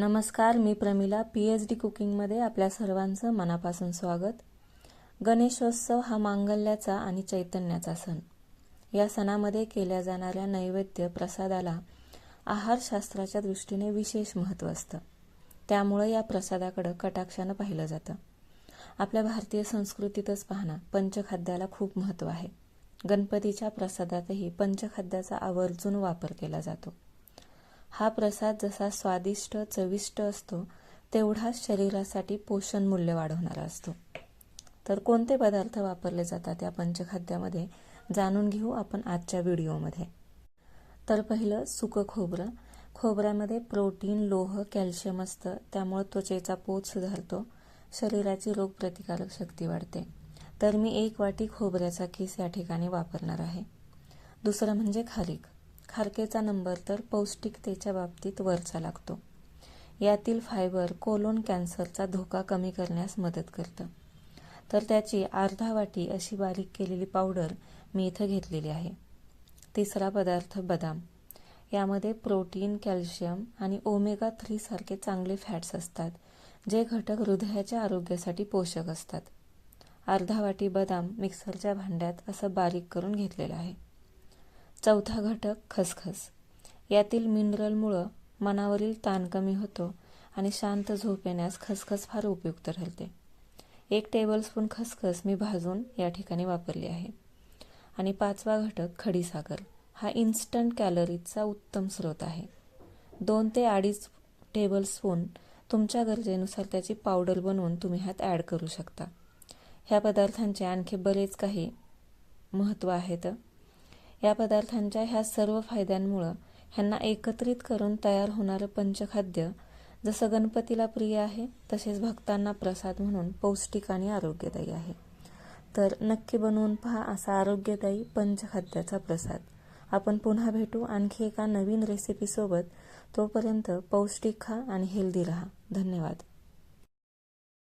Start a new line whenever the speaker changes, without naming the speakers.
नमस्कार मी Pramila P H D कुकिंगमध्ये आपल्या सर्वांचं मनापासून स्वागत. गणेशोत्सव हा मांगल्याचा आणि चैतन्याचा सण. या सणामध्ये केल्या जाणाऱ्या नैवेद्य प्रसादाला आहारशास्त्राच्या दृष्टीने विशेष महत्त्व असतं. त्यामुळं या प्रसादाकडं कटाक्षानं पाहिलं जातं. आपल्या भारतीय संस्कृतीतच पाहणं पंचखाद्याला खूप महत्त्व आहे. गणपतीच्या प्रसादातही पंचखाद्याचा आवर्जून वापर केला जातो. हा प्रसाद जसा स्वादिष्ट चविष्ट असतो तेवढाच शरीरासाठी पोषण मूल्य वाढवणारा असतो. तर कोणते पदार्थ वापरले जातात या पंचखाद्यामध्ये? जाणून घेऊ आपण आजच्या व्हिडिओमध्ये. तर पहिलं सुकं खोबरं. खोबऱ्यामध्ये प्रोटीन लोह कॅल्शियम असतं त्यामुळे त्वचेचा पोत सुधारतो शरीराची रोगप्रतिकारक शक्ती वाढते. तर मी एक वाटी खोबऱ्याचा किस या ठिकाणी वापरणार आहे. दुसरं म्हणजे खारीक. खारकेचा नंबर तर पौष्टिकतेच्या बाबतीत वरचा लागतो. यातील फायबर कोलोन कॅन्सरचा धोका कमी करण्यास मदत करतं. तर त्याची अर्धा वाटी अशी बारीक केलेली पावडर मी इथं घेतलेली आहे. तिसरा पदार्थ बदाम. यामध्ये प्रोटीन कॅल्शियम आणि ओमेगा थ्री सारखे चांगले फॅट्स असतात जे घटक हृदयाच्या आरोग्यासाठी पोषक असतात. अर्धा वाटी बदाम मिक्सरच्या भांड्यात असं बारीक करून घेतलेलं आहे. चौथा घटक खसखस. यातील मिनरलमुळं मनावरील ताण कमी होतो आणि शांत झोप येण्यास खसखस फार उपयुक्त ठरते. एक टेबलस्पून खसखस मी भाजून या ठिकाणी वापरली आहे. आणि पाचवा घटक खडीसाखर. हा इन्स्टंट कॅलरीजचा उत्तम स्रोत आहे. दोन ते अडीच टेबलस्पून तुमच्या गरजेनुसार त्याची पावडर बनवून तुम्ही ह्यात ॲड करू शकता. ह्या पदार्थांचे आणखी बरेच काही महत्त्व आहेत. या पदार्थांच्या ह्या सर्व फायद्यांमुळं ह्यांना एकत्रित करून तयार होणारं पंचखाद्य जसं गणपतीला प्रिय आहे तसेच भक्तांना प्रसाद म्हणून पौष्टिक आणि आरोग्यदायी आहे. तर नक्की बनवून पहा असा आरोग्यदायी पंचखाद्याचा प्रसाद. आपण पुन्हा भेटू आणखी एका नवीन रेसिपीसोबत तोपर्यंत पौष्टिक खा आणि हेल्दी राहा. धन्यवाद.